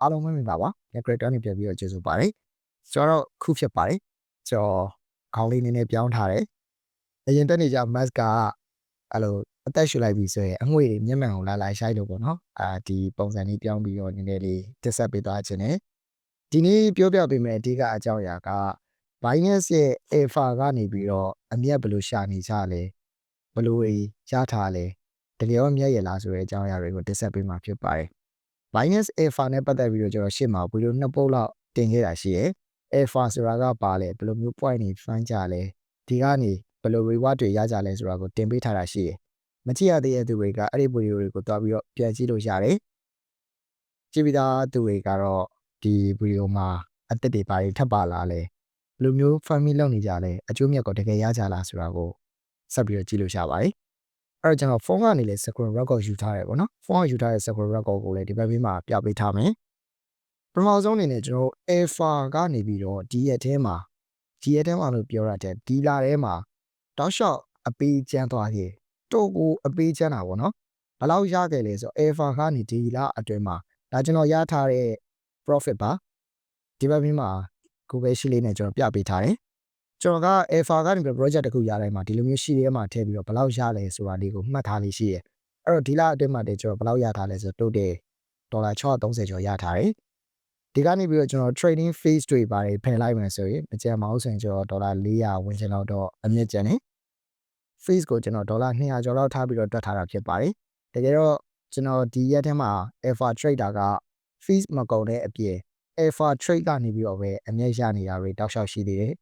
အားလုံးမင်္ဂလာပါ Necrator နေပြန်ပြီးတော့ကျေးဇူးပါတယ်ကျွန်တော်တို့ခုဖြစ်ပါတယ်ကျွန်တော်ခေါင်းလေးနည်းနည်းပြောင်းထားတယ်အရင်တက်နေကြ mask ကအဲ့လိုအသက်ရှူလိုက်ပြီဆိုရင်အငွေ့တွေမျက်မှန်ကိုလာလာရှိုက်လို့ပေါ့နော်အာဒီပုံစံလေးပြောင်းပြီးတော့နည်းနည်းလေးတက်ဆက်ပေးသွားခြင်းနဲ့ဒီနေ့ပြောပြပေးမယ့်အဓိကအကြောင်းအရာက Binance ရဲ့ Alpha ကနေပြီးတော့အမြတ်ဘယ်လိုရှာနေကြလဲဘယ်လိုရထားလဲတကယ်ရောအမြတ်ရလားဆိုတဲ့အကြောင်းအရာတွေကိုတက်ဆက်ပေးမှာဖြစ်ပါတယ် Binance Alpha နဲ့ပတ်သက်ပြီးတော့ကျွန်တော်ရှင်းမှာဗီဒီယိုနှစ်ပုတ်လောက်တင်ခဲ့တာရှိရယ် Alpha ဆိုတာကပါလဲဘယ်လိုမျိုး point တွေ find ကြလဲဒီကနေဘယ်လို reward တွေရကြလဲဆိုတာကိုတင်ပေးထားတာရှိရယ်မကြည့်ရသေးတဲ့သူတွေကအဲ့ဒီဗီဒီယိုတွေကိုတွားပြီးတော့ပြန်ကြည့်လို့ရတယ်ကြည့်ပြီးသားသူတွေကတော့ဒီဗီဒီယိုမှာအသက်တွေပါတွေထပ်ပါလာလဲဘယ်လိုမျိုး farming လုပ်နေကြလဲအကျိုးမြတ်ကိုတကယ်ရကြလားဆိုတာကိုဆက်ပြီးတော့ကြည့်လို့ရပါတယ် အဲ့တော့ကျွန်တော်ဖုန်းကနေလည်း screen record ယူထားတယ်ပေါ့နော်ဖုန်းကယူထားတဲ့ screen record ကိုလည်းဒီဘက်ဘေးမှာပြပေးထားမယ်ပထမဆုံးအနေနဲ့ကျွန်တော် alpha ကနေပြီးတော့ဒီရက်ထဲမှာဒီရက်ထဲမှာလို့ပြောရတဲ့ဒီလာထဲမှာတောက်လျှောက်အပေးချမ်းသွားခဲ့တော့ကိုအပေးချမ်းတာပေါ့နော်ဘယ်လောက်ရခဲ့လဲဆိုတော့ alpha ကနေဒီလာအတွင်းမှာဒါကျွန်တော်ရထားတဲ့ profit ပါဒီဘက်ဘေးမှာ Google Sheet လေးနဲ့ကျွန်တော်ပြပေးထားတယ် ကျွန်တော်က alpha ကနေပြီး project တစ်ခုရတိုင်းမှာဒီလိုမျိုးရှိရဲမှာထည့်ပြီးတော့ဘယ်လောက်ရလဲဆိုတာလေးကိုမှတ်ထားလေးရှိရဲအဲ့တော့ဒီလအတွင်းမှာတည်းကျွန်တော်ဘယ်လောက်ရထားလဲဆိုတော့တိုးတယ်ဒေါ်လာ630ကျော်ရထားတယ်ဒီကနေပြီးတော့ကျွန်တော် trading fees တွေပါတယ်ဖယ်လိုက်မယ်ဆိုရင်မကြံမအောင်ဆိုရင်ကျွန်တော်ဒေါ်လာ400ဝင်ချင်လောက်တော့အမြင့်ကျန်နေ fees ကိုကျွန်တော်ဒေါ်လာ200ကျော်လောက်ထားပြီးတော့တွက်ထားတာဖြစ်ပါတယ်တကယ်တော့ကျွန်တော်ဒီရက်ထဲမှာ alpha trader က fees မကုန်တဲ့အပြင် alpha trade ကနေပြီးတော့ပဲအမြင့်ရနေတာတွေတောက်လျှောက်ရှိသေးတယ်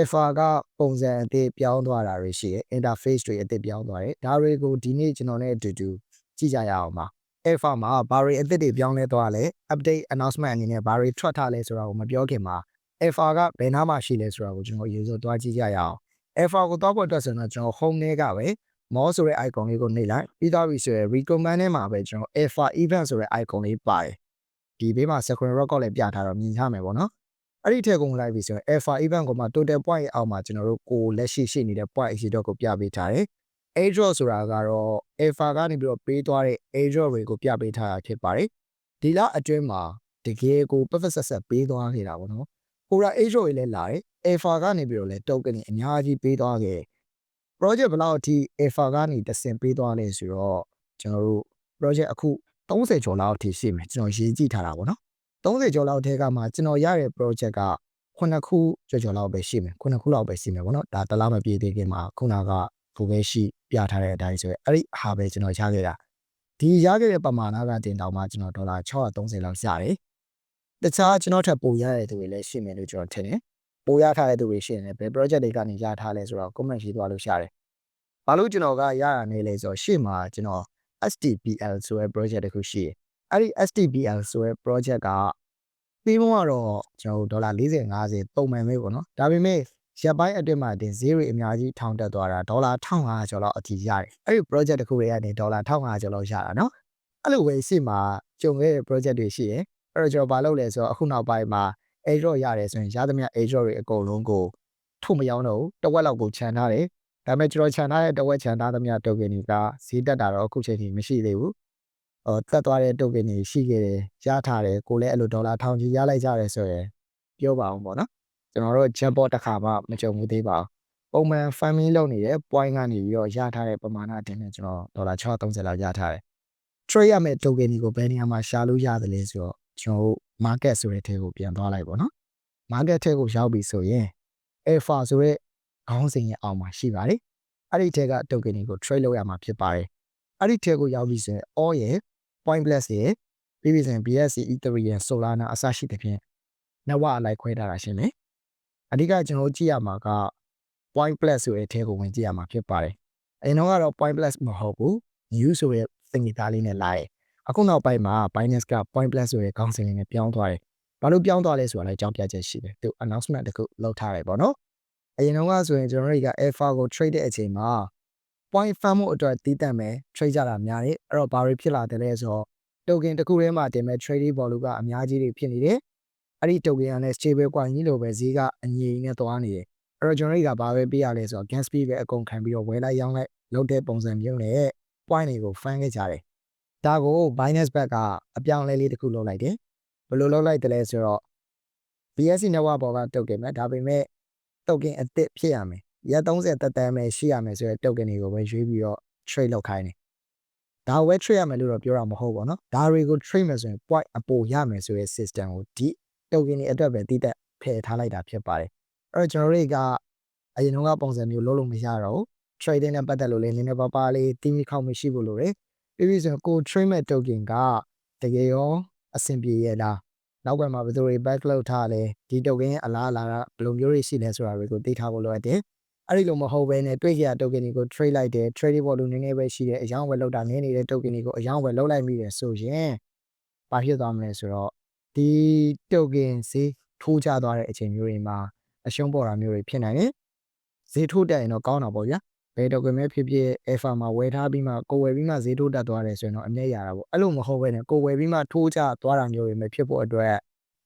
alpha ကပုံစံအသစ်ပြောင်းသွားတာတွေရှိတယ် interface တွေအသစ်ပြောင်းသွားတယ်ဒါတွေကိုဒီနေ့ကျွန်တော်နဲ့အတူတူကြည့်ကြရအောင်ပါ alpha မှာဘာတွေအသစ်တွေပြောင်းလဲသွားလဲ update announcement အနေနဲ့ဘာတွေထွက်ထားလဲဆိုတာကိုမပြောခင်မှာ alpha ကဘယ်နားမှာရှိလဲဆိုတာကိုကျွန်တော်ရေစိုးသွားကြည့်ကြရအောင် alpha ကိုသွားဖို့အတွက်ဆိုတော့ကျွန်တော် home ထဲကပဲ more ဆိုတဲ့ icon လေးကိုနှိပ်လိုက်ပြီးသွားပြီဆိုရင် recommend ထဲမှာပဲကျွန်တော် alpha event ဆိုတဲ့ icon လေးပါတယ်ဒီဘေးမှာ screen record လည်းပြထားတော့မြင်ရမယ်ပေါ့နော် အဲ့ဒီထက်ကုန်လိုက်ပြီဆိုရင် alpha event ကိုမှ total point အောက်မှာကျွန်တော်တို့ကိုလက်ရှိရှိနေတဲ့ point အရှိတော့ကိုပြပေးထားတယ် airdrop ဆိုတာကတော့ alpha ကနေပြီးတော့ပေးသွားတဲ့ airdrop တွေကိုပြပေးထားတာဖြစ်ပါတယ်ဒီလအတွင်းမှာတကယ်ကို perfect ဆက်ဆက်ပေးသွားနေတာပေါ့နော်ဟိုရာ airdrop တွေလည်းလာတယ် alpha ကနေပြီးတော့လည်း token တွေအများကြီးပေးသွားခဲ့ project ဘယ်လောက်အထိ alpha ကနေတဆင့်ပေးသွားလဲဆိုတော့ကျွန်တော်တို့ project အခု30ကျော်လောက်အထိရှိမယ်ကျွန်တော်ရေးကြည့်ထားတာပေါ့နော် 30ကျော်လောက်ထဲကမှကျွန်တော်ရတဲ့ project က9ခုကျော်ကျော်လောက်ပဲရှိမယ်9ခုလောက်ပဲရှိမယ်ပေါ့နော်ဒါတလားမပြည့်သေးခင်မှာခုနက Google ရှိပြထားတဲ့အတိုင်းဆိုရင်အဲ့ဒီဟာပဲကျွန်တော်ရခဲ့တာဒီရခဲ့တဲ့ပမာဏကတင်တောင်မှကျွန်တော်ဒေါ်လာ630လောက်ရတယ်တခြားကျွန်တော်ထပ်ပိုရတဲ့သူတွေလည်းရှိမယ်လို့ကျွန်တော်ထင်တယ်ပိုရထားတဲ့သူတွေရှိရင်လည်းဘယ် project တွေကနေရထားလဲဆိုတော့ comment ရေးသွားလို့ရတယ်ဘာလို့ကျွန်တော်ကရတာနေလဲဆိုတော့ရှေ့မှာကျွန်တော် STPL ဆိုတဲ့ project တစ်ခုရှိတယ် အဲ့ဒီ STPL ဆိုတဲ့ project ကပြီးမှတော့ကျွန်တော်ဒေါ်လာ40 50ပုံမှန်ပဲပေါ့နော်ဒါပေမဲ့ရက်ပိုင်းအတွင်းမှာတင်ဈေးတွေအများကြီးထောင်တက်သွားတာဒေါ်လာ1500ကျော်လောက်အထိရတယ်အဲ့ဒီ project တစ်ခုတွေကနေဒေါ်လာ1500ကျော်လောက်ရတာနော်အဲ့လိုပဲရှေ့မှာကြုံခဲ့တဲ့ project တွေရှိရယ်အဲ့တော့ကျွန်တော်ဘာလုပ်လဲဆိုတော့အခုနောက်ပိုင်းမှာ airdrop ရတယ်ဆိုရင်ရသမျှ airdrop တွေအကုန်လုံးကိုထုတ်မရောင်းတော့ဘူးတစ်ဝက်လောက်ကိုခြံထားတယ်ဒါပေမဲ့ကျွန်တော်ခြံထားတဲ့တစ်ဝက်ခြံထားသမျှ token တွေကဈေးတက်တာတော့အခုချိန်ထိမရှိသေးဘူးဟို တက်သွားတဲ့ token တွေရှိခဲ့တယ်ရထားတယ်ကိုလည်းအဲ့လိုဒေါ်လာထောင်ကြီးရလိုက်ကြတယ်ဆိုရင်ပြောပါအောင်ပေါ့နော်ကျွန်တော်တို့ jackpot တစ်ခါမှမကြုံဘူးသေးပါဘူးပုံမှန် farming လုပ်နေတဲ့ point ကနေပြီးတော့ရထားတဲ့ပမာဏအတင်းနဲ့ကျွန်တော်ဒေါ်လာ630လောက်ရထားတယ် trade ရမယ့် token တွေကိုဘယ်နေရာမှာရှာလို့ရတယ်လဲဆိုတော့ကျွန်တော်တို့ market ဆိုတဲ့ထဲကိုပြန်သွားလိုက်ပေါ့နော် market ထဲကိုရောက်ပြီဆိုရင် alpha ဆိုတဲ့ခေါင်းစဉ်ရဲ့အောက်မှာရှိပါတယ်အဲ့ဒီထဲက token တွေကို trade လုပ်ရမှာဖြစ်ပါတယ်အဲ့ဒီထဲကိုရောက်ပြီဆိုရင် all ရဲ့ point plus ရဲ့ပြီးပြီဆိုရင် BSC Ethereum Solana အစရှိတဲ့ဖြင့်နှစ်ဝအလိုက်ခွဲထားတာရှင်းလေအဓိကကျွန်တော်ကြည့်ရမှာက point plus ဆိုတဲ့အထဲကိုဝင်ကြည့်ရမှာဖြစ်ပါတယ်အရင်တော့ကတော့ point plus မဟုတ်ဘူး new ဆိုတဲ့သင်္ကေတလေးနဲ့လာတယ်အခုနောက်ပိုင်းမှာ Binance က point plus ဆိုတဲ့ခေါင်းစဉ်လေးနဲ့ပြောင်းသွားတယ်ဘာလို့ပြောင်းသွားလဲဆိုတာလည်းအကြောင်းပြချက်ရှိတယ်သူ announcement တခုလုပ်ထားတယ်ပေါ့နော်အရင်တော့ကဆိုရင်ကျွန်တော်တို့က alpha ကို trade တဲ့အချိန်မှာ point farm မှုအတွက်တည်တံ့မယ် trade ကြတာများတယ်အဲ့တော့ဘာတွေဖြစ်လာတယ်လဲဆိုတော့ token တစ်ခုထဲမှာတင်မဲ့ trading volume ကအများကြီးတွေဖြစ်နေတယ်အဲ့ဒီ token ကလည်း stable coin ကြီးလိုပဲဈေးကအငြိမ်နဲ့သွားနေတယ်အဲ့တော့ကျွန်တော်တို့ကဘာပဲပေးရလဲဆိုတော့ gas fee ပဲအကုန်ခံပြီးတော့ဝယ်လိုက်ရောင်းလိုက်လုပ်တဲ့ပုံစံမျိုးနဲ့ point တွေကို fan ခဲ့ကြတယ်ဒါကို Binance ဘက်ကအပြောင်းလဲလေးတစ်ခုလုပ်လိုက်တယ်ဘယ်လိုလုပ်လိုက်တယ်လဲဆိုတော့ BSC network ပေါ်က token ပဲဒါပေမဲ့ token အသစ်ဖြစ်ရမယ် ရက်30တက်တန်းပဲရှိရမယ်ဆိုတဲ့ token တွေကိုပဲရွေးပြီးတော့ trade လုပ်ခိုင်းတယ်ဒါဝဲ trade ရမယ်လို့တော့ပြောတာမဟုတ်ပါတော့ဒါတွေကို trade မယ်ဆိုရင် point အပိုရမယ်ဆိုတဲ့ system ကိုဒီ token တွေအတွက်ပဲတည်တက်ဖယ်ထားလိုက်တာဖြစ်ပါတယ်အဲ့တော့ကျွန်တော်တို့ကအရင်ကပုံစံမျိုးလုပ်လို့မရတော့ဘူး trading နဲ့ပတ်သက်လို့လည်းနည်းနည်းပါးပါးလေးတီးမိခေါက်မရှိဘူးလို့လေပြီးပြီဆိုရင်ကို trade မဲ့ token ကတကယ်ရောအဆင်ပြေရလားနောက်ဘက်မှာဘယ်သူတွေ back လုပ်ထားလဲဒီ token ရဲ့အလားအလာကဘယ်လိုမျိုးတွေရှိလဲဆိုတာတွေကိုသိထားဖို့လိုအပ်တယ် အဲ့ဒီလိုမဟုတ်ဘဲနဲ့တွေ့ကြရ token တွေကို trade လိုက်တယ် trade ပေါ်လို့နည်းနည်းပဲရှိတယ်အယောင်းဝယ်လောက်တာနည်းနေတဲ့ token တွေကိုအယောင်းဝယ်လောက်လိုက်မိတယ်ဆိုရင်ဘာဖြစ်သွားမလဲဆိုတော့ဒီ token ဈေးထိုးကျသွားတဲ့အချိန်မျိုးတွေမှာအရှုံးပေါ်တာမျိုးတွေဖြစ်နိုင်တယ်ဈေးထိုးတက်ရင်တော့ကောင်းတာပေါ့ဗျာဘယ် token ပဲဖြစ်ဖြစ် alpha မှာဝယ်ထားပြီးမှကိုဝယ်ပြီးမှဈေးထိုးတက်သွားတယ်ဆိုရင်တော့အမြတ်ရတာပေါ့အဲ့လိုမဟုတ်ဘဲနဲ့ကိုဝယ်ပြီးမှထိုးကျသွားတာမျိုးတွေမဖြစ်ဖို့အတွက်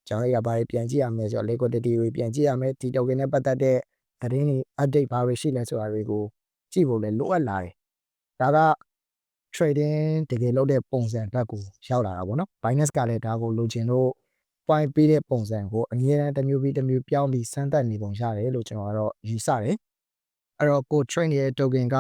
ကျွန်တော်တို့ကဘာတွေပြန်ကြည့်ရမလဲဆိုတော့ liquidity တွေပြန်ကြည့်ရမယ်ဒီ token နဲ့ပတ်သက်တဲ့ သတင်းတွေ update ဘာတွေရှိလဲဆိုတာတွေကိုကြည့်ဖို့လည်းလိုအပ်လာတယ်ဒါက trading တကယ်လုပ်တဲ့ပုံစံဘက်ကိုရောက်လာတာပေါ့နော် Binance ကလည်းဒါကိုလိုချင်လို့ point ပေးတဲ့ပုံစံကိုအမြဲတမ်းတစ်မျိုးပြီးတစ်မျိုးပြောင်းပြီးစမ်းသပ်နေပုံရတယ်လို့ကျွန်တော်ကတော့ယူဆတယ်အဲ့တော့ကို train ရဲ့ token က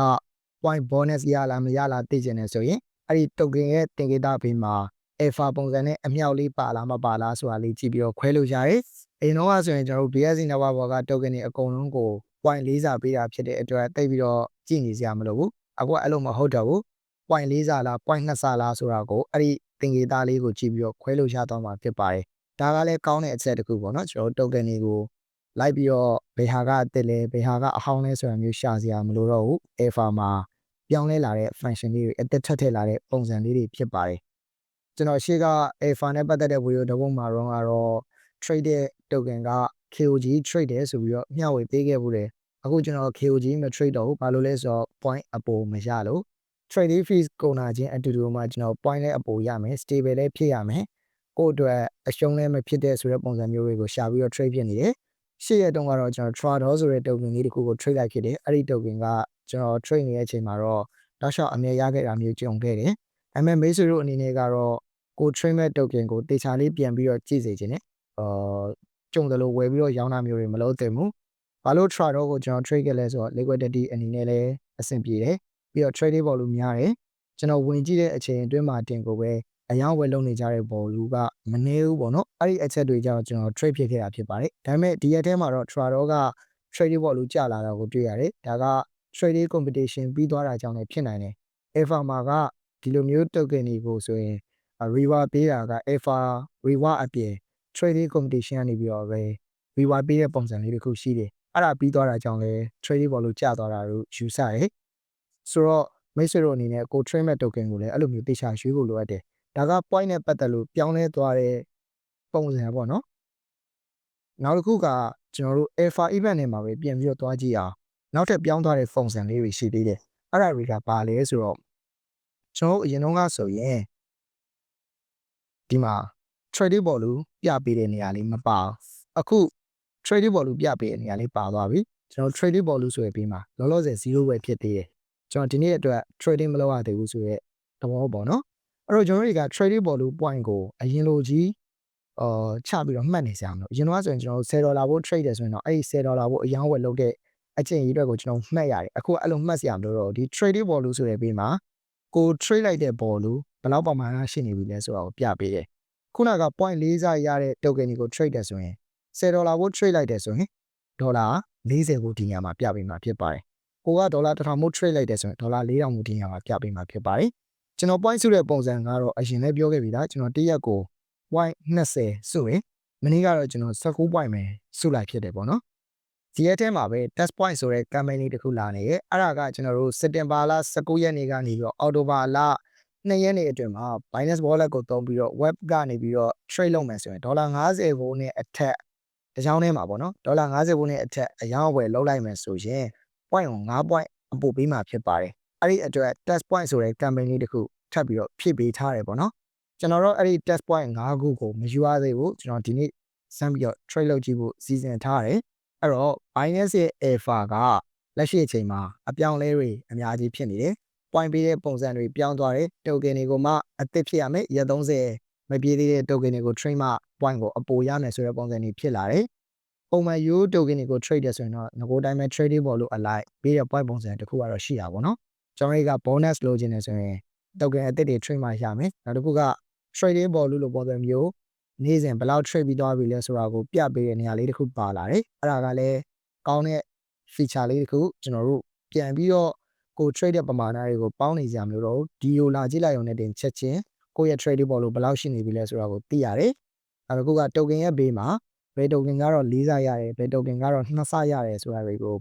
point bonus ရလားမရလားသိချင်တယ်ဆိုရင်အဲ့ဒီ token ရဲ့တင်ကေတာဘေးမှာ alpha ပုံစံနဲ့အမြောက်လေးပါလားမပါလားဆိုတာလေးကြည့်ပြီးတော့ခွဲလို့ရတယ် အရင်တော့ဆိုရင်ကျွန်တော်တို့ BSC network ဘောက token တွေအကုန်လုံးကို point ၄စာပေးတာဖြစ်တဲ့အတွက်တိတ်ပြီးတော့ကြည့်နေစရာမလိုဘူးအခုကအဲ့လိုမဟုတ်တော့ဘူး point ၄စာလား point 2စာလားဆိုတာကိုအဲ့ဒီတင်ကေတာလေးကိုကြည့်ပြီးတော့ခွဲလို့ရတော့မှာဖြစ်ပါတယ်ဒါကလည်းကောင်းတဲ့အချက်တစ်ခုပေါ့နော်ကျွန်တော်တို့ token တွေကိုလိုက်ပြီးတော့ဘယ်ဟာကအစ်စ်လဲဘယ်ဟာကအဟောင်းလဲဆိုတာမျိုးရှာစရာမလိုတော့ဘူး alpha မှာပြောင်းလဲလာတဲ့ function လေးတွေအသက်ထက်ထည့်လာတဲ့ပုံစံလေးတွေဖြစ်ပါတယ်ကျွန်တော်ရှေ့က alpha နဲ့ပတ်သက်တဲ့ video တစ်ပုဒ်မှာတော့ကတော့ trade တဲ့ token က KOG trade တယ်ဆိုပြီးတော့မျှဝေပေးခဲ့ဘူးတယ်အခုကျွန်တော် KOG မ trade တော့ဘူးဘာလို့လဲဆိုတော့ point အပိုမရလို့ trading fees ကုန်တာချင်းအတူတူမှကျွန်တော် point လည်းအပိုရမယ် stable လည်းဖြစ်ရမယ်ကိုယ့်အတွက်အရှုံးလည်းမဖြစ်တဲ့ဆိုတဲ့ပုံစံမျိုးတွေကိုရှာပြီးတော့ trade ဖြစ်နေတယ်ရှေ့ရတုန်းကတော့ကျွန်တော် Trador ဆိုတဲ့ token လေးတစ်ခုကို trade လိုက်ဖြစ်တယ်အဲ့ဒီ token ကကျွန်တော် trade နေတဲ့အချိန်မှာတော့တောက်လျှောက်အမြဲရခဲ့တာမျိုးကြုံခဲ့တယ်။ဒါပေမဲ့မိတ်ဆွေတို့အနေနဲ့ကတော့ကို trade မဲ့ token ကိုတေချာလေးပြန်ပြီးတော့ကြည့်စေခြင်းနဲ့အာ ကြုံတယ်လို့ဝယ်ပြီးတော့ရောင်းတာမျိုးတွေမလုပ်သင့်ဘူး။ဘာလို့ Trador ကိုကျွန်တော် trade ခဲ့လဲဆိုတော့ liquidity အနေနဲ့လည်းအဆင်ပြေတယ်။ပြီးတော့ trading volume များတယ်။ကျွန်တော်ဝင်ကြည့်တဲ့အချိန်အတွင်းမှာတင်ကိုပဲအယောင်းဝယ်လုပ်နေကြတဲ့ဘောလူကမနေဘူးပေါ့နော်အဲ့ဒီအချက်တွေကြောင့်ကျွန်တော် trade ဖြစ်ခဲ့တာဖြစ်ပါတယ်ဒါပေမဲ့ဒီရက်ထဲမှာတော့ Trado က trading ဘောလူကျလာတာကိုတွေ့ရတယ်ဒါက trading competition ပြီးသွားတာကြောင့်လည်းဖြစ်နိုင်တယ် Alpha မှာကဒီလိုမျိုး token တွေကိုဆိုရင် reward ပေးတာက Alpha reward အပြင် trading competition ကနေပြီးတော့ပဲ reward ပေးတဲ့ပုံစံလေးတစ်ခုရှိတယ်အဲ့ဒါပြီးသွားတာကြောင့်လည်း trading ဘောလူကျသွားတာလို့ယူဆတယ်ဆိုတော့မိတ်ဆွေတို့အနေနဲ့ကို trade မဲ့ token ကိုလည်းအဲ့လိုမျိုးတေချာရွေးဖို့လိုအပ်တယ်ဒါက point နဲ့ပတ်သက်လို့ပြောင်းလဲသွားတဲ့ပုံစံပေါ့နော်နောက်တစ်ခုကကျွန်တော်တို့ alpha event တွေမှာပဲပြင်ပြီးတော့သွားကြည့်အောင်နောက်ထပ်ပြောင်းသွားတဲ့ပုံစံလေးတွေရှိသေးတယ်အဲ့ဒါတွေကဘာလဲဆိုတော့ကျွန်တော်အရင်တုန်းကဆိုရင်ဒီမှာ trading ပေါ်လို့ပြပေးတဲ့နေရာလေးမပါအခု trading ပေါ်လို့ပြပေးတဲ့နေရာလေးပါသွားပြီကျွန်တော် trading ပေါ်လို့ဆိုရပြီးမှာလောလောဆယ်0ပဲဖြစ်သေးတယ်ကျွန်တော်ဒီနေ့အတွက် trading မလုပ်ရသေးဘူးဆိုရဲသဘောပေါ့နော်အဲ့တော့ကျွန်တော်တွေက trading volume point ကိုအရင်လိုကြီးအာချပြီးတော့မှတ်နေစရာမလိုအရင်တော့ဆိုရင်ကျွန်တော်10ဒေါ်လာဖို့ trade တယ်ဆိုရင်တော့အဲ့ဒီ10ဒေါ်လာဖို့အယောင်းဝယ်လုပ်တဲ့အချိန်ကြီးအတွက်ကိုကျွန်တော်မှတ်ရတယ်အခုအဲ့လိုမှတ်စရာမလိုတော့ဒီ trading volume ဆိုတဲ့ဘေးမှာကို trade လိုက်တဲ့ volume ဘယ်လောက်ပမာဏရှိနေပြီလဲဆိုတာကိုပြပေးတယ် ခုနက point ၄စရတဲ့ token ကို trade တယ်ဆိုရင်10ဒေါ်လာဖို့ trade လိုက်တယ်ဆိုရင်ဒေါ်လာ40ကိုဒီညမှာပြပေးမှာဖြစ်ပါတယ်ကိုကဒေါ်လာ1000မို့ trade လိုက်တယ်ဆိုရင်ဒေါ်လာ4000ကိုဒီညမှာပြပေးမှာဖြစ်ပါတယ်ကျွန်တော် point စုတဲ့ပုံစံကတော့အရင်လည်းပြောခဲ့ပြီလားကျွန်တော်တရက်ကို point 20စုရင်မနေ့ကတော့ကျွန်တော်19 point ပဲစုလိုက်ဖြစ်တယ်ပေါ့နော်ဒီရက်ထဲမှာပဲ test point ဆိုတဲ့ campaign လေးတစ်ခုလာနေရဲ့အဲ့ဒါကကျွန်တော်တို့စက်တင်ဘာလ19ရက်နေ့ကနေပြီးတော့အောက် တိုဘာလ2ရက်နေ့အတွင်းမှာ Binance Wallet ကိုသုံးပြီးတော့ web ကနေပြီးတော့ trade လုပ်မယ်ဆိုရင်ဒေါ်လာ90ဘိုးနဲ့အထက်တကြောင်းထဲမှာပေါ့နော်ဒေါ်လာ90ဘိုးနဲ့အထက်အယောင်းအဝယ်လုပ်လိုက်မယ်ဆိုရင် point ကို9 point အပို့ပေးမှာဖြစ်ပါတယ်အဲ့ဒီအတွက် test point ဆိုတဲ့ campaign လေးတစ်ခုထပ်ပြီးတော့ဖြည့်ပေးထားတယ်ပေါ့နော်ကျွန်တော်တို့အဲ့ဒီ test point 5ခုကိုမယူရသေးဘူးကျွန်တော်ဒီနေ့စမ်းပြီးတော့ trade လုပ်ကြည့်ဖို့စီစဉ်ထားတယ်အဲ့တော့ Binance ရဲ့ alpha ကလက်ရှိအချိန်မှာအပြောင်းလဲတွေအများကြီးဖြစ်နေတယ် point ပေးတဲ့ပုံစံတွေပြောင်းသွားတယ် token တွေကိုမှအသစ်ဖြစ်ရမယ်ရက်30မပြေးသေးတဲ့ token တွေကို trade မှ point ကိုအပိုရမယ်ဆိုတဲ့ပုံစံတွေဖြစ်လာတယ်။ပုံမှန် euro token တွေကို trade ရဆိုရင်တော့ငကိုတိုင်းပဲ trading ပေါ်လို့ align ပေးတဲ့ point ပုံစံတစ်ခုကတော့ရှိတာပေါ့နော်။ကျွန်တော်တို့က bonus လိုချင်တယ်ဆိုရင် token အသစ်တွေ trade မှရမယ်။နောက်တစ်ခုက trading ပေါ်လို့လို့ပုံစံမျိုးနေ့စဉ်ဘယ်လောက် trade ပြီးသွားပြီလဲဆိုတာကိုပြပေးတဲ့နေရာလေးတစ်ခုပါလာတယ်။အဲ့ဒါကလည်းကောင်းတဲ့ feature လေးတစ်ခုကျွန်တော်တို့ပြန်ပြီးတော့ ကို trade တဲ့ပမာဏတွေကိုပေါင်းနေကြမလို့တော့ဒီလိုလာကြည့်လိုက်ရုံနဲ့တင်ချက်ချင်းကိုယ့်ရဲ့ trading ပေါ်လို့ဘယ်လောက်ရှိနေပြီလဲဆိုတာကိုသိရတယ်။နောက်တစ်ခုက token ရဲ့ဘေးမှာဘယ် token ကတော့၄ဆရတယ်ဘယ် token ကတော့2ဆရတယ်ဆိုတာတွေကို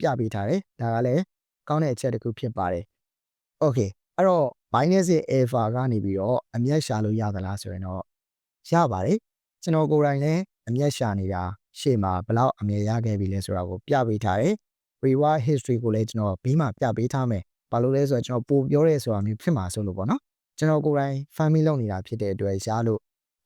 ပြပေးထားတယ်။ဒါကလည်းကောင်းတဲ့အချက်တစ်ခုဖြစ်ပါတယ်။ Okay အဲ့တော့ Binance ရဲ့ Alpha ကနေပြီးတော့အမျက်ရှာလို့ရသလားဆိုရင်တော့ရပါတယ်။ကျွန်တော်ကိုယ်တိုင်လည်းအမျက်ရှာနေတာရှေ့မှာဘယ်လောက်အမြဲရခဲ့ပြီလဲဆိုတာကိုပြပေးထားတယ်။ reward history ကိုလည်းကျွန်တော်ဘေးမှာပြပေးထားမယ်။ဘာလို့လဲဆိုတော့ကျွန်တော်ပို့ပြောရဲဆိုတာမျိုးဖြစ်မှာဆိုလို့ပေါ့နော်။ကျွန်တော်ကိုယ်တိုင် family လုပ်နေတာဖြစ်တဲ့အတွက်ရလို့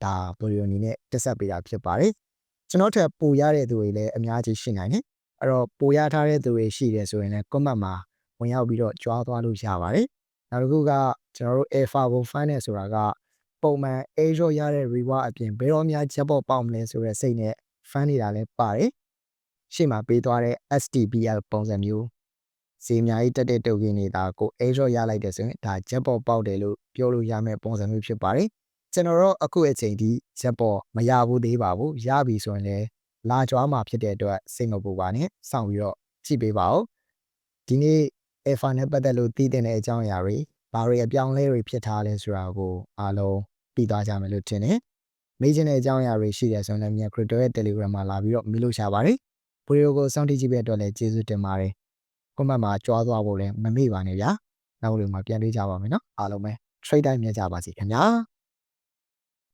ဒါဗီဒီယိုအနေနဲ့တက်ဆက်ပေးတာဖြစ်ပါတယ်။ကျွန်တော်ထက်ပိုရတဲ့သူတွေလည်းအများကြီးရှိနိုင်တယ်။အဲ့တော့ပိုရထားတဲ့သူတွေရှိတယ်ဆိုရင်လည်း comment မှာဝင်ရောက်ပြီးတော့ကြွားသွားလို့ရပါတယ်။နောက်တစ်ခုကကျွန်တော်တို့ alpha ကို find နေဆိုတာကပုံမှန် Azure ရတဲ့ reward အပြင်ဘယ်တော့မှ jackpot ပေါက်မလဲဆိုတဲ့စိတ်နဲ့ fan နေတာလည်းပါတယ်။ ရှေ့မှာပေးသွားတဲ့ STPL ပုံစံမျိုးဈေးအများကြီးတက်တဲ့ token တွေဒါကို Azure ရလိုက်တယ်ဆိုရင်ဒါ jackpot ပေါက်တယ်လို့ပြောလို့ရမယ့်ပုံစံမျိုးဖြစ်ပါတယ်။ကျွန်တော်တို့အခုအချိန်ထိ jackpot မရဘူးသေးပါဘူး။ရပြီဆိုရင်လည်းလာကြွားမှာဖြစ်တဲ့အတွက်စိတ်မပူပါနဲ့စောင့်ပြီးတော့ကြည့်ပေးပါဦး။ဒီနေ့ alpha နဲ့ပတ်သက်လို့သိတဲ့အကြောင်းအရာတွေဘာတွေအပြောင်းလဲတွေဖြစ်ထားလဲဆိုတာကိုအားလုံးသိသွားကြမယ်လို့ထင်တယ်။မေးချင်တဲ့အကြောင်းအရာတွေရှိတယ်ဆိုရင်လည်းမြန် crypto ရဲ့ Telegram မှာလာပြီးတော့မေးလို့ရှာပါတယ်။ ဗီဒီယိုကိုစောင့်ကြည့်ကြည့်ပေးတဲ့အတွက်လည်းကျေးဇူးတင်ပါတယ်။ comment မှာကြွားသွားဖို့လည်းမမေ့ပါနဲ့ဗျာ။နောက်ဗီဒီယိုမှာပြန်တွေ့ကြပါမယ်နော်။အားလုံးပဲ trade time မြတ်ကြပါစေခင်ဗျာ။